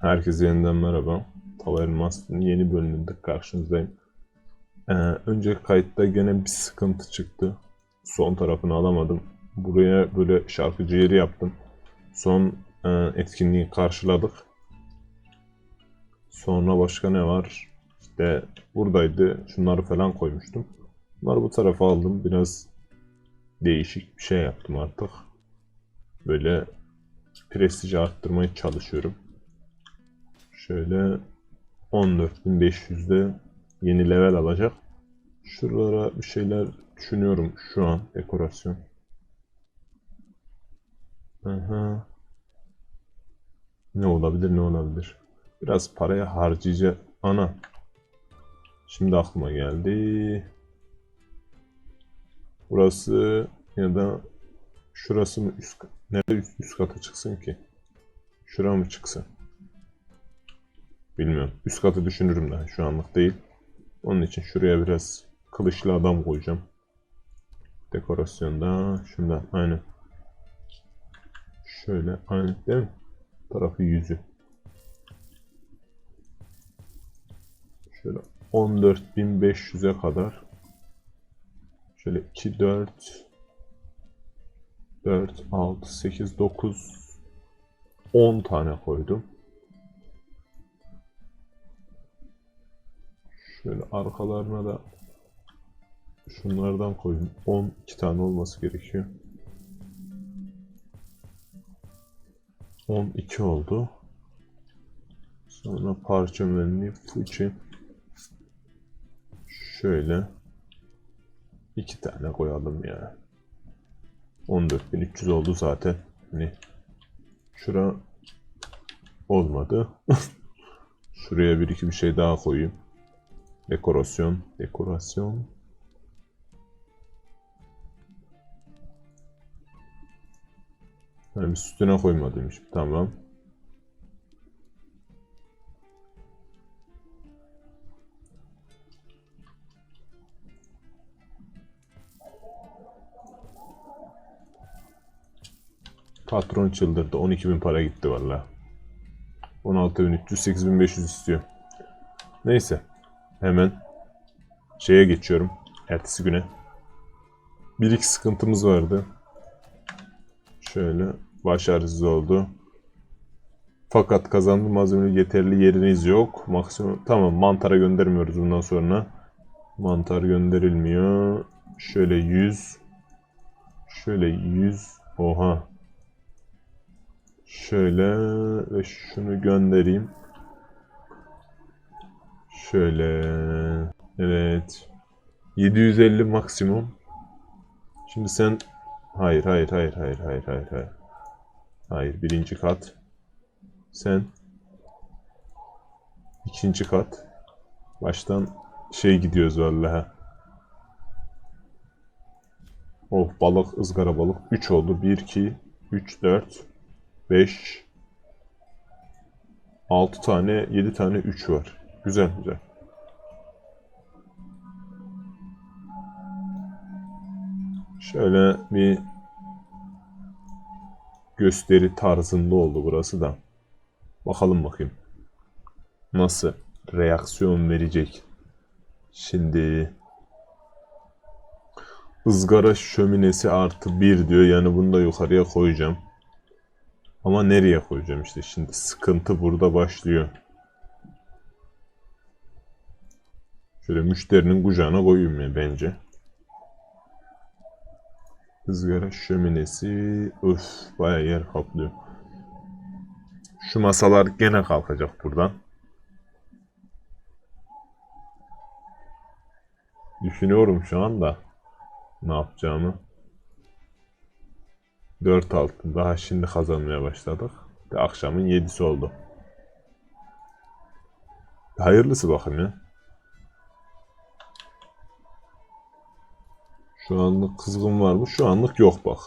Herkese yeniden merhaba. Tava Elmas'ın yeni bölümünde karşınızdayım. Ee, önceki kayıtta gene bir sıkıntı çıktı. Son tarafını alamadım. Buraya böyle şarkıcı yeri yaptım. Son e, etkinliği karşıladık. Sonra başka ne var? İşte buradaydı. Şunları falan koymuştum. Bunları bu tarafa aldım. Biraz değişik bir şey yaptım artık. Böyle prestiji arttırmaya çalışıyorum. Şöyle 14.500'de yeni level alacak. Şuralara bir şeyler düşünüyorum şu an dekorasyon. Aha. Ne olabilir ne olabilir. Biraz paraya harcayacak. Ana. Şimdi aklıma geldi. Burası ya da şurası mı üst nerede üst, üst kata çıksın ki? Şura mı çıksın? Bilmiyorum. Üst katı düşünürüm daha şu anlık değil. Onun için şuraya biraz kılıçlı adam koyacağım. Dekorasyonda şunda aynı. Şöyle aynı değil mi? Tarafı yüzü. Şöyle 14.500'e kadar. Şöyle 2, 4, 4, 6, 8, 9, 10 tane koydum. Şöyle arkalarına da şunlardan koydum. 12 tane olması gerekiyor. 12 oldu. Sonra parça menü fıçı. Şöyle iki tane koyalım ya. 14.300 oldu zaten. Hani şura olmadı. Şuraya bir iki bir şey daha koyayım. Dekorasyon, dekorasyon. Yani üstüne koymadıymış. Tamam. Patron çıldırdı. 12.000 para gitti valla. 16.300, 8.500 istiyor. Neyse. Hemen şeye geçiyorum. Ertesi güne. Bir iki sıkıntımız vardı. Şöyle başarısız oldu. Fakat kazandı malzeme yeterli yeriniz yok. Maksimum tamam mantara göndermiyoruz bundan sonra. Mantar gönderilmiyor. Şöyle 100. Şöyle 100. Oha. Şöyle ve şunu göndereyim. Şöyle. Evet. 750 maksimum. Şimdi sen hayır hayır hayır hayır hayır hayır hayır. Hayır birinci kat. Sen ikinci kat. Baştan şey gidiyoruz vallahi. Oh balık ızgara balık 3 oldu. 1 2 3 4 5 6 tane 7 tane 3 var. Güzel güzel. Şöyle bir gösteri tarzında oldu burası da. Bakalım bakayım. Nasıl reaksiyon verecek. Şimdi ızgara şöminesi artı bir diyor. Yani bunu da yukarıya koyacağım. Ama nereye koyacağım işte. Şimdi sıkıntı burada başlıyor. Şöyle müşterinin kucağına koyayım ya bence. Izgara şöminesi. Öf baya yer kaplıyor. Şu masalar gene kalkacak buradan. Düşünüyorum şu anda ne yapacağımı. 4 altın daha şimdi kazanmaya başladık. Akşamın 7'si oldu. Hayırlısı bakın ya. Şu anlık kızgın var mı? Şu anlık yok bak.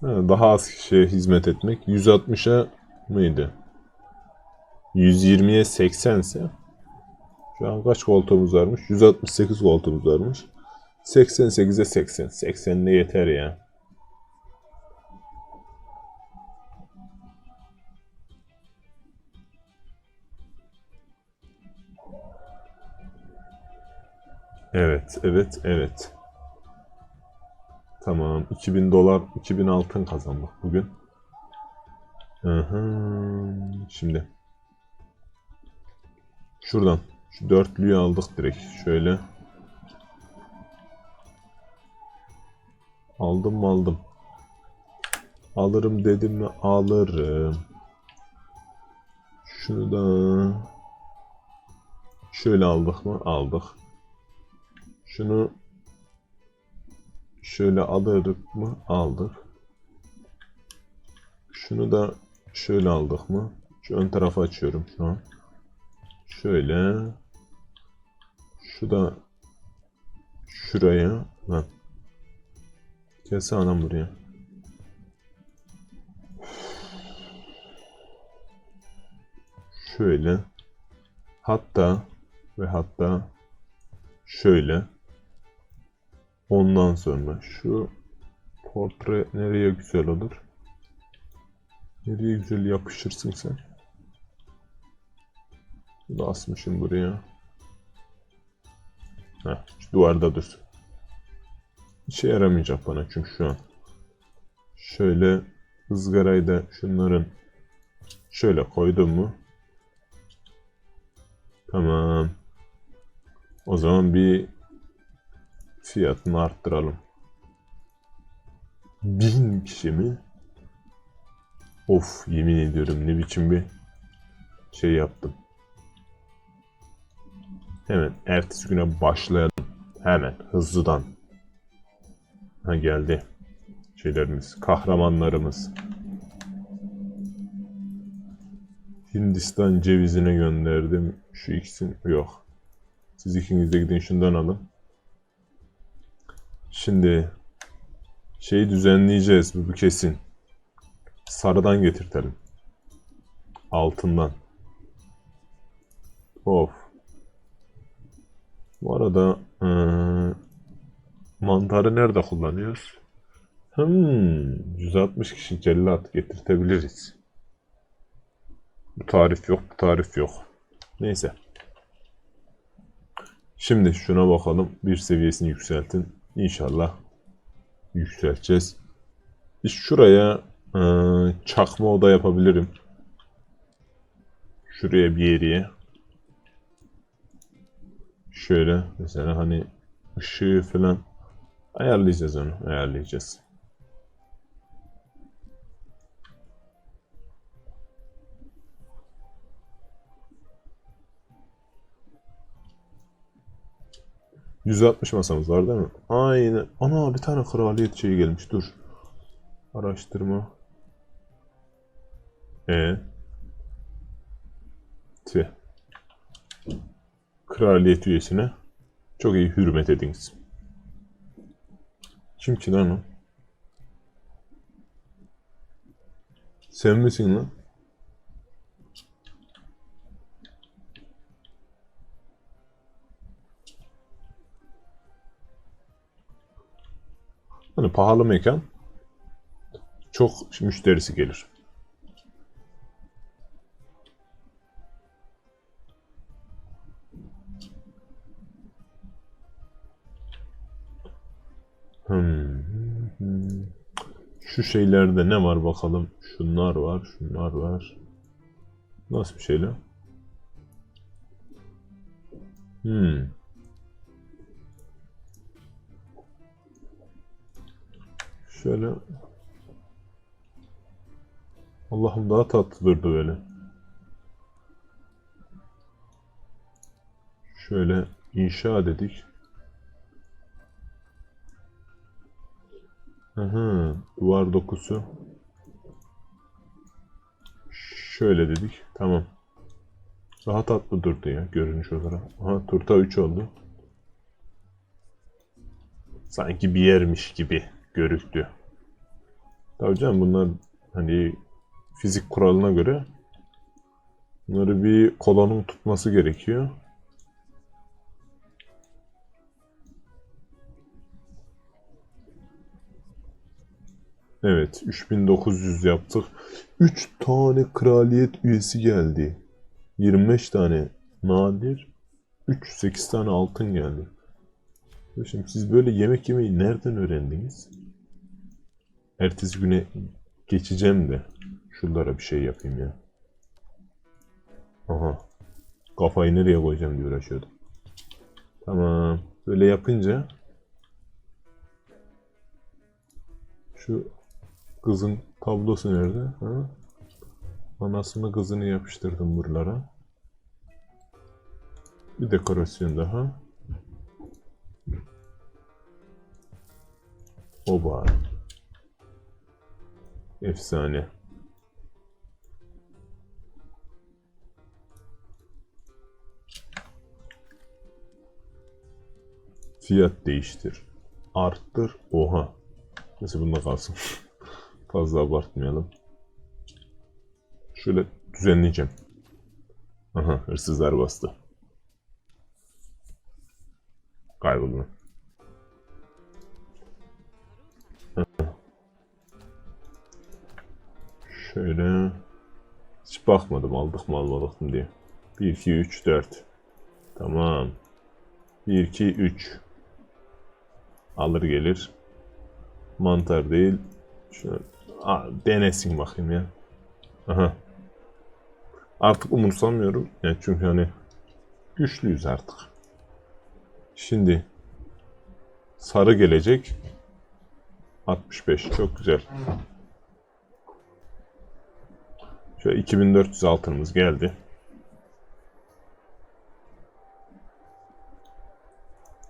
Ha, Daha az kişiye hizmet etmek. 160'a mıydı? 120'ye 80 ise şu an kaç koltuğumuz varmış? 168 koltuğumuz varmış. 88'e 80. 80 de yeter ya. Evet, evet, evet. Tamam. 2000 dolar, 2000 altın kazandık bugün. Hı. Şimdi. Şuradan. Şu dörtlüyü aldık direkt. Şöyle. Aldım mı aldım. Alırım dedim mi alırım. Şunu da şöyle aldık mı? Aldık. Şunu şöyle alırdık mı? Aldık. Şunu da şöyle aldık mı? Şu ön tarafı açıyorum şu an. Şöyle. Şu da şuraya. Lan. Gelsene adam buraya. Şöyle. Hatta ve hatta şöyle. Ondan sonra şu portre nereye güzel olur? Nereye güzel yapışırsın sen? Bunu asmışım buraya. Heh, şu duvarda dursun. İşe yaramayacak bana çünkü şu an. Şöyle ızgarayı da şunların şöyle koydum mu? Tamam. O zaman bir fiyatını arttıralım. Bin kişi mi? Of yemin ediyorum ne biçim bir şey yaptım. Hemen ertesi güne başlayalım. Hemen hızlıdan. Ha geldi. Şeylerimiz, kahramanlarımız. Hindistan cevizine gönderdim. Şu ikisini yok. Siz ikiniz de gidin şundan alın. Şimdi şeyi düzenleyeceğiz bu, kesin. Sarıdan getirtelim. Altından. Of. Bu arada eee, mantarı nerede kullanıyoruz? Hmm, 160 kişi cellat getirtebiliriz. Bu tarif yok, bu tarif yok. Neyse. Şimdi şuna bakalım. Bir seviyesini yükseltin. İnşallah yükselteceğiz. Şuraya e, çakma oda yapabilirim. Şuraya bir yere. Şöyle mesela hani ışığı falan ayarlayacağız onu. Ayarlayacağız. %60 masamız var değil mi? Aynen. Ana bir tane kraliyet şeyi gelmiş. Dur. Araştırma. E. Tüh. Kraliyet üyesine çok iyi hürmet ediniz. Kim ki lan o? Sen lan? Pahalı mekan çok müşterisi gelir. Hmm. Şu şeylerde ne var bakalım. Şunlar var, şunlar var. Nasıl bir şeyler? Hmm. Şöyle. Allah'ım daha tatlı durdu böyle. Şöyle inşa dedik. Aha, duvar dokusu. Şöyle dedik. Tamam. Daha tatlı durdu ya görünüş olarak. Aha turta 3 oldu. Sanki bir yermiş gibi görüktü. Tabii canım bunlar hani fizik kuralına göre bunları bir kolonun tutması gerekiyor. Evet 3900 yaptık. 3 tane kraliyet üyesi geldi. 25 tane nadir. 308 tane altın geldi. Şimdi siz böyle yemek yemeyi nereden öğrendiniz? Ertesi güne geçeceğim de şunlara bir şey yapayım ya. Aha. Kafayı nereye koyacağım diye uğraşıyordum. Tamam. Böyle yapınca şu kızın tablosu nerede? Ha? Anasını kızını yapıştırdım buralara. Bir dekorasyon daha. Oba. Efsane. Fiyat değiştir. Arttır. Oha. Neyse bunda kalsın. Fazla abartmayalım. Şöyle düzenleyeceğim. Aha hırsızlar bastı. Kayboldu. Şöyle hiç bakmadım aldık mı almadık mı diye. 1 2 3 4. Tamam. 1 2 3. Alır gelir. Mantar değil. Şunu Aa, denesin bakayım ya. Aha. Artık umursamıyorum. Yani çünkü hani güçlüyüz artık. Şimdi sarı gelecek. 65 çok güzel. Şöyle 2400 altınımız geldi.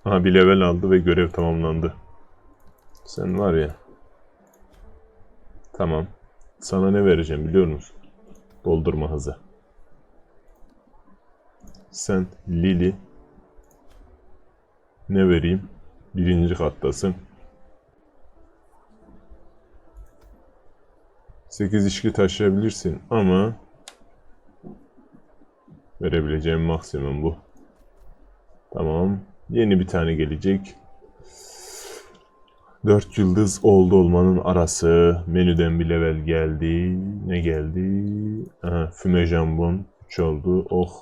Aha bir level aldı ve görev tamamlandı. Sen var ya. Tamam. Sana ne vereceğim biliyor musun? Doldurma hızı. Sen Lili ne vereyim? Birinci kattasın. 8 içki taşıyabilirsin ama verebileceğim maksimum bu. Tamam. Yeni bir tane gelecek. 4 yıldız oldu olmanın arası. Menüden bir level geldi. Ne geldi? Aha, füme jambon 3 oldu. Oh.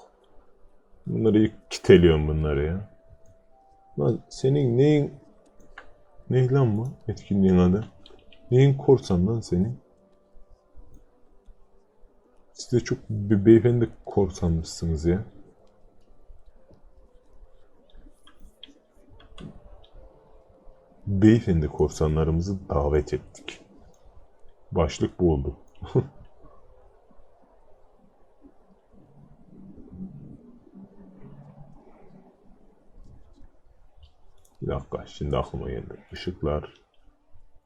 Bunları kiteliyorum bunları ya. Lan senin neyin ne lan bu etkinliğin adı? Neyin korsan lan senin? Siz de çok be beyefendi korsanmışsınız ya. Beyefendi korsanlarımızı davet ettik. Başlık bu oldu. Bir dakika şimdi aklıma geldi. Işıklar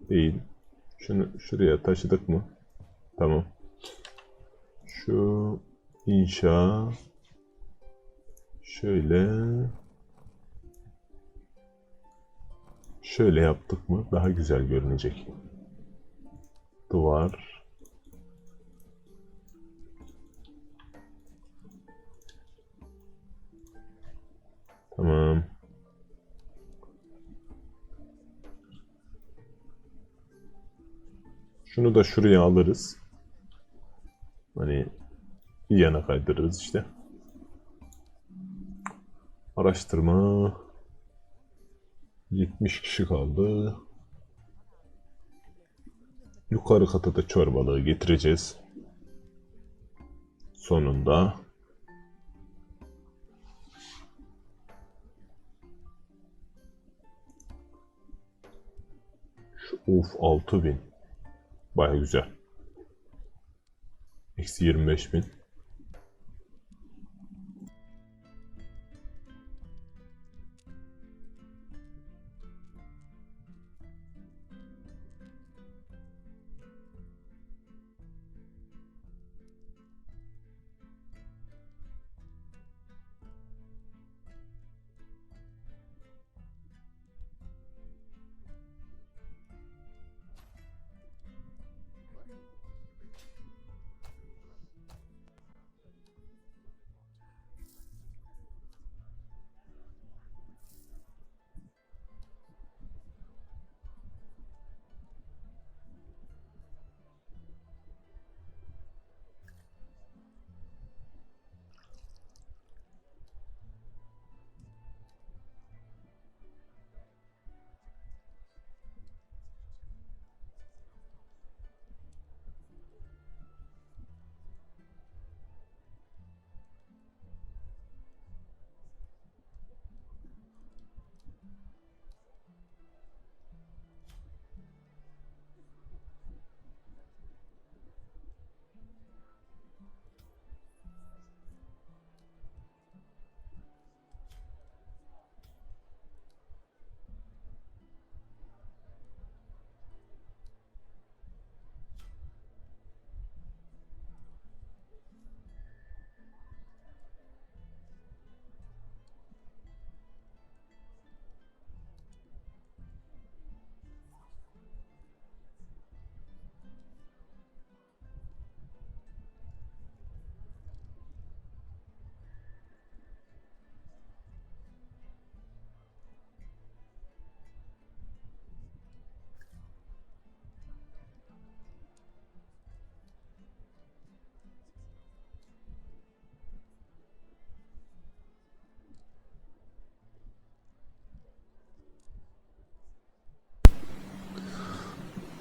değil. Şunu şuraya taşıdık mı? Tamam. Şu inşa şöyle şöyle yaptık mı daha güzel görünecek. Duvar Tamam. Şunu da şuraya alırız. Hani bir yana kaydırırız işte. Araştırma 70 kişi kaldı. Yukarı kata da çorbalığı getireceğiz. Sonunda. Şu, of 6000. Baya güzel. Eksi 25 bin.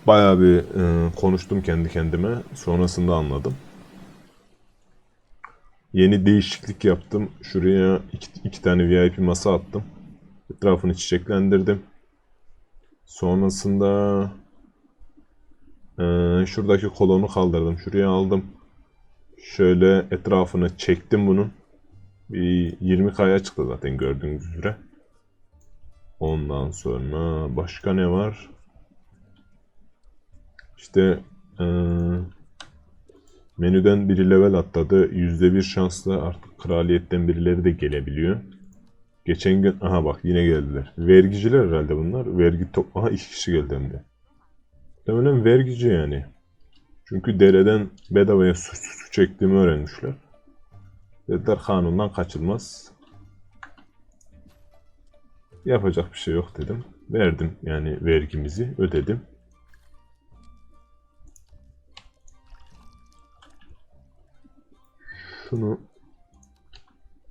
Bayağı bir e, konuştum kendi kendime. Sonrasında anladım. Yeni değişiklik yaptım. Şuraya iki, iki tane VIP masa attım. Etrafını çiçeklendirdim. Sonrasında e, şuradaki kolonu kaldırdım. Şuraya aldım. Şöyle etrafını çektim bunun. Bir 20K'ya çıktı zaten gördüğünüz üzere. Ondan sonra başka ne var? İşte e, menüden biri level atladı. %1 şansla artık kraliyetten birileri de gelebiliyor. Geçen gün aha bak yine geldiler. Vergiciler herhalde bunlar. Vergi top aha iki kişi geldi hem de. Muhtemelen vergici yani. Çünkü dereden bedavaya su, su, su çektiğimi öğrenmişler. Dediler kanundan kaçılmaz. Yapacak bir şey yok dedim. Verdim yani vergimizi ödedim. Şunu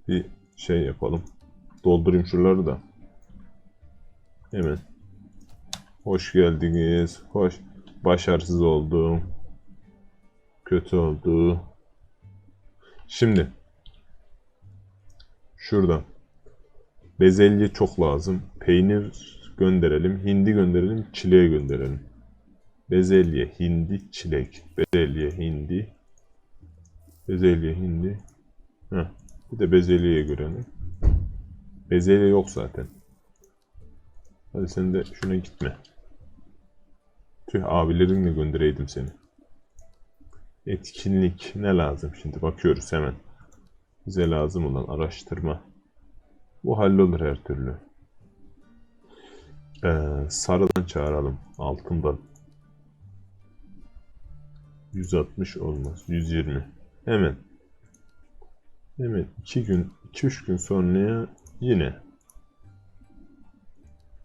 bir şey yapalım. Doldurayım şuraları da. Hemen. Hoş geldiniz. Hoş. Başarısız oldum. Kötü oldu. Şimdi. Şuradan. Bezelye çok lazım. Peynir gönderelim. Hindi gönderelim. Çileğe gönderelim. Bezelye, hindi, çilek. Bezelye, hindi. Bezelye, hindi. Heh. Bir de bezelyeye görelim. Bezelye yok zaten. Hadi sen de şuna gitme. Tüh abilerinle göndereydim seni. Etkinlik ne lazım şimdi bakıyoruz hemen. Bize lazım olan araştırma. Bu hallolur her türlü. Ee, sarıdan çağıralım. Altından. 160 olmaz. 120. Hemen. Hemen 2 gün, 2-3 gün sonraya yine.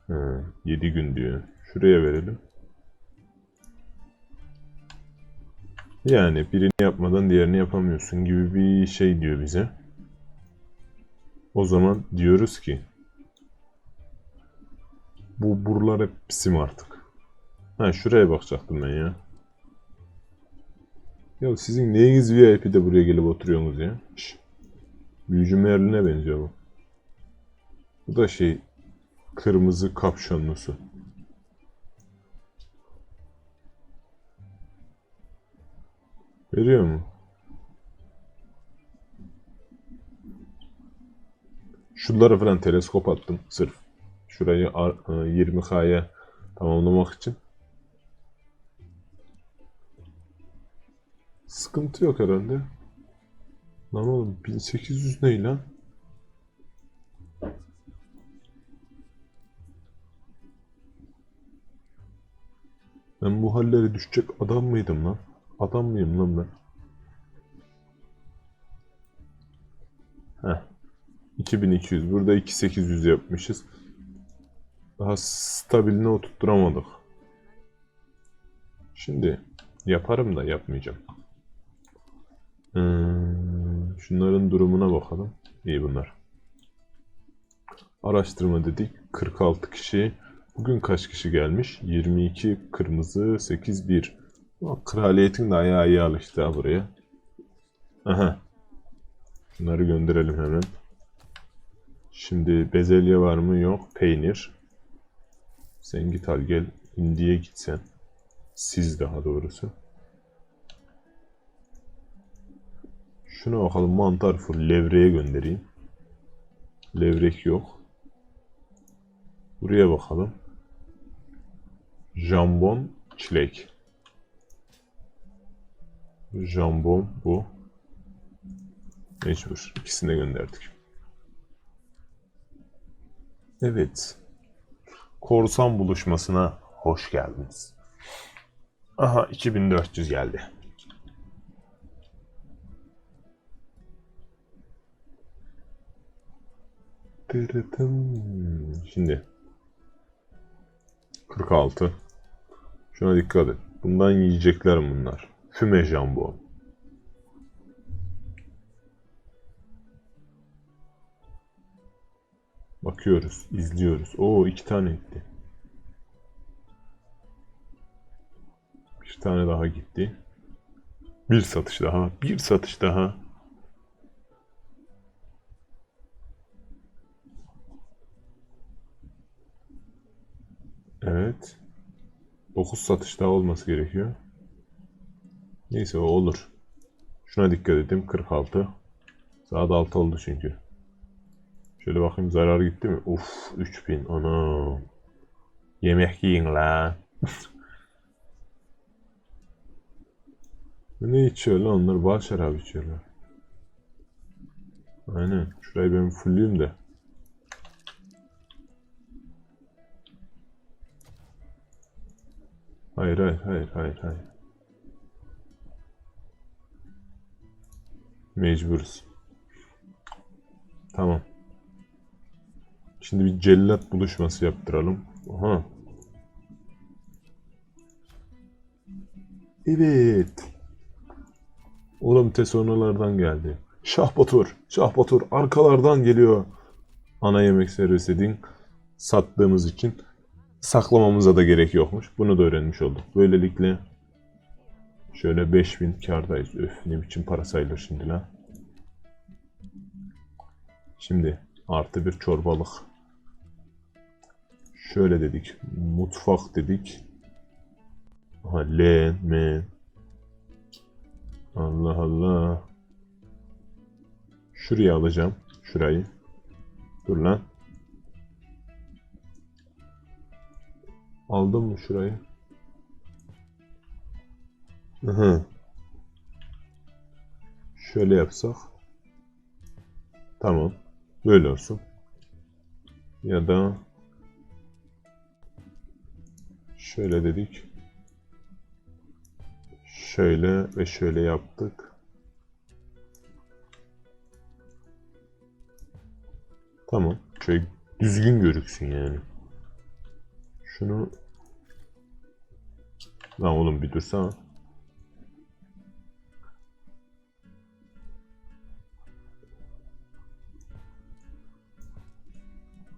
Ha, 7 gün diyor. Şuraya verelim. Yani birini yapmadan diğerini yapamıyorsun gibi bir şey diyor bize. O zaman diyoruz ki bu buralar hep bizim artık. Ha şuraya bakacaktım ben ya. Ya sizin neyiniz VIP'de buraya gelip oturuyorsunuz ya? Şş. Büyücü Merlin'e benziyor bu. Bu da şey kırmızı kapşonlusu. Veriyor mu? Şunlara falan teleskop attım sırf. Şurayı ar- e, 20K'ya tamamlamak için. Sıkıntı yok herhalde. Lan oğlum 1800 ne lan? Ben bu hallere düşecek adam mıydım lan? Adam mıyım lan ben? Heh. 2200. Burada 2800 yapmışız. Daha stabiline oturtturamadık. Şimdi yaparım da yapmayacağım. Hmm, şunların durumuna bakalım. İyi bunlar. Araştırma dedik. 46 kişi. Bugün kaç kişi gelmiş? 22 kırmızı, 8 1. Ama kraliyetin de ayağı iyi alıştı ha buraya. Aha. Bunları gönderelim hemen. Şimdi bezelye var mı? Yok. Peynir. Sen git al gel. Hindiye gitsen. Siz daha doğrusu. Şuna bakalım mantar full levreye göndereyim. Levrek yok. Buraya bakalım. Jambon, çilek. Jambon bu. Mecbur. İkisini de gönderdik. Evet. Korsan buluşmasına hoş geldiniz. Aha 2400 geldi. Şimdi 46. Şuna dikkat et. Bundan yiyecekler bunlar. Füme jambon. Bakıyoruz, izliyoruz. Oo iki tane etti. Bir tane daha gitti. Bir satış daha. Bir satış daha. Evet. 9 satış daha olması gerekiyor. Neyse o olur. Şuna dikkat edeyim. 46. Sağda 6 oldu çünkü. Şöyle bakayım zarar gitti mi? Uf 3000 ana. Yemek yiyin la. ne içiyor lan onlar? Bal şarabı içiyorlar. Aynen. Şurayı ben fullleyeyim de. Hayır hayır hayır hayır hayır. Mecburuz. Tamam. Şimdi bir cellat buluşması yaptıralım. Aha. Evet. Oğlum Tesonalardan geldi. Şah Batur, Şah Batur arkalardan geliyor. Ana yemek servisi din sattığımız için saklamamıza da gerek yokmuş. Bunu da öğrenmiş olduk. Böylelikle şöyle 5000 kardayız. Öf ne biçim para sayılır şimdi la. Şimdi artı bir çorbalık. Şöyle dedik. Mutfak dedik. Aha len men. Allah Allah. Şuraya alacağım. Şurayı. Dur lan. Aldım mı şurayı? Hı. Şöyle yapsak. Tamam. Böyle olsun. Ya da şöyle dedik. Şöyle ve şöyle yaptık. Tamam. Şöyle düzgün görüksün yani. Şunu Lan oğlum bir dursana.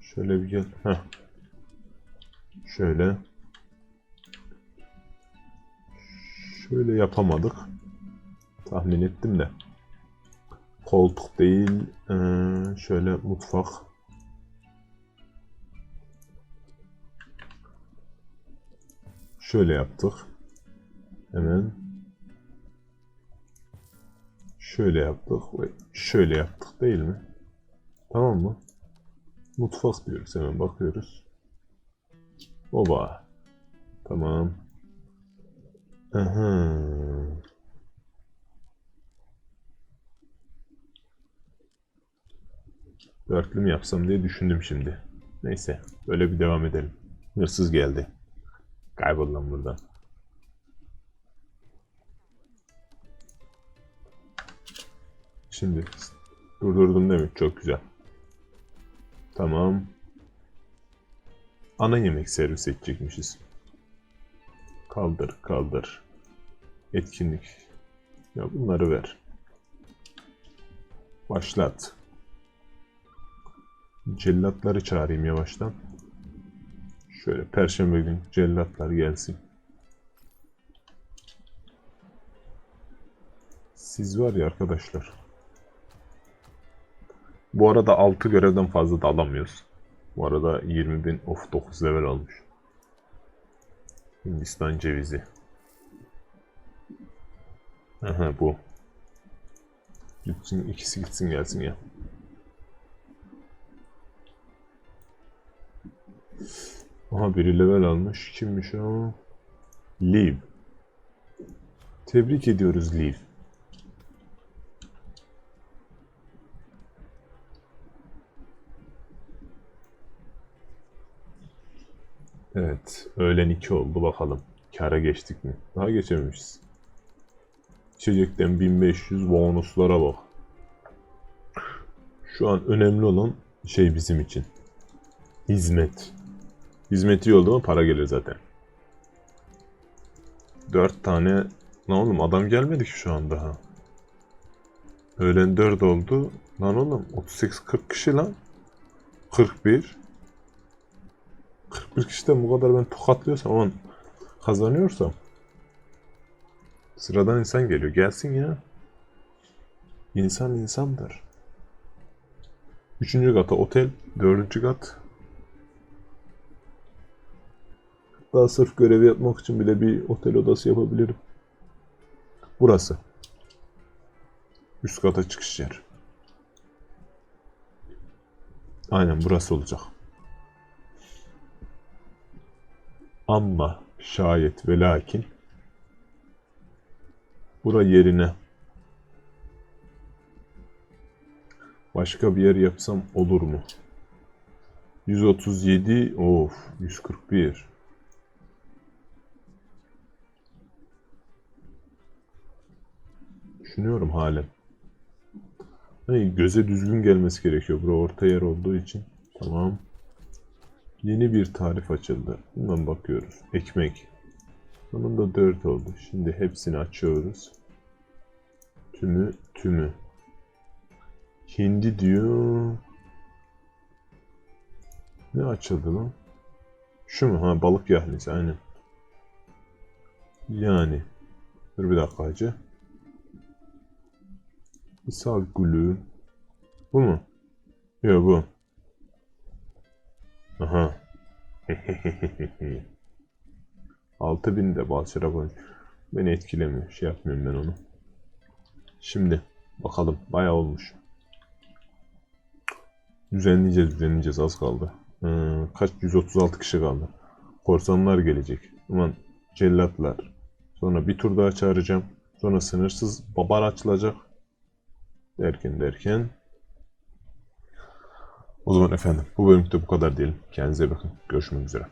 Şöyle bir gel. Heh. Şöyle. Şöyle yapamadık. Tahmin ettim de. Koltuk değil. ee, şöyle mutfak. Şöyle yaptık. Hemen. Şöyle yaptık ve şöyle yaptık değil mi? Tamam mı? Mutfak diyoruz hemen bakıyoruz. Oba. Tamam. Aha. Dörtlü mü yapsam diye düşündüm şimdi. Neyse. Böyle bir devam edelim. Hırsız geldi. Kaybol lan buradan. Şimdi durdurdum değil mi? Çok güzel. Tamam. Ana yemek servis edecekmişiz. Kaldır, kaldır. Etkinlik. Ya bunları ver. Başlat. Cellatları çağırayım yavaştan. Şöyle perşembe gün cellatlar gelsin. Siz var ya arkadaşlar. Bu arada 6 görevden fazla da alamıyoruz. Bu arada 20.000 of 9 level olmuş. Hindistan cevizi. Aha bu. Gitsin, ikisi gitsin gelsin ya. Aha biri level almış. Kimmiş o? Liv. Tebrik ediyoruz Liv. Evet. Öğlen 2 oldu bakalım. Kara geçtik mi? Daha geçememişiz. İçecekten 1500 bonuslara bak. Şu an önemli olan şey bizim için. Hizmet. Hizmeti iyi oldu mu para gelir zaten. 4 tane... Lan oğlum adam gelmedi ki şu an daha. Öğlen 4 oldu. Lan oğlum 38-40 kişi lan. 41. 41 kişiden bu kadar ben tokatlıyorsam aman kazanıyorsam Sıradan insan geliyor. Gelsin ya. İnsan insandır. Üçüncü kata otel. Dördüncü kat. Daha sırf görevi yapmak için bile bir otel odası yapabilirim. Burası. Üst kata çıkış yer. Aynen burası olacak. Ama şayet ve lakin bura yerine başka bir yer yapsam olur mu? 137 of 141 Düşünüyorum halen. Hani göze düzgün gelmesi gerekiyor. Bura orta yer olduğu için. Tamam. Yeni bir tarif açıldı. Hemen bakıyoruz. Ekmek. Sonunda 4 oldu. Şimdi hepsini açıyoruz. Tümü tümü. Hindi diyor. Ne açıldı lan? Şu mu? Ha balık yahnisi aynen. Yani. Dur bir dakika hacı. İshal gülü. Bu mu? Yok bu. Aha. 6000 de bal şarap oyun. Beni etkilemiyor. Şey yapmıyorum ben onu. Şimdi bakalım. Bayağı olmuş. Düzenleyeceğiz düzenleyeceğiz. Az kaldı. Ee, kaç? 136 kişi kaldı. Korsanlar gelecek. Aman cellatlar. Sonra bir tur daha çağıracağım. Sonra sınırsız babar açılacak. Derken derken. O zaman efendim bu bölümde bu kadar diyelim. Kendinize bakın. Görüşmek üzere.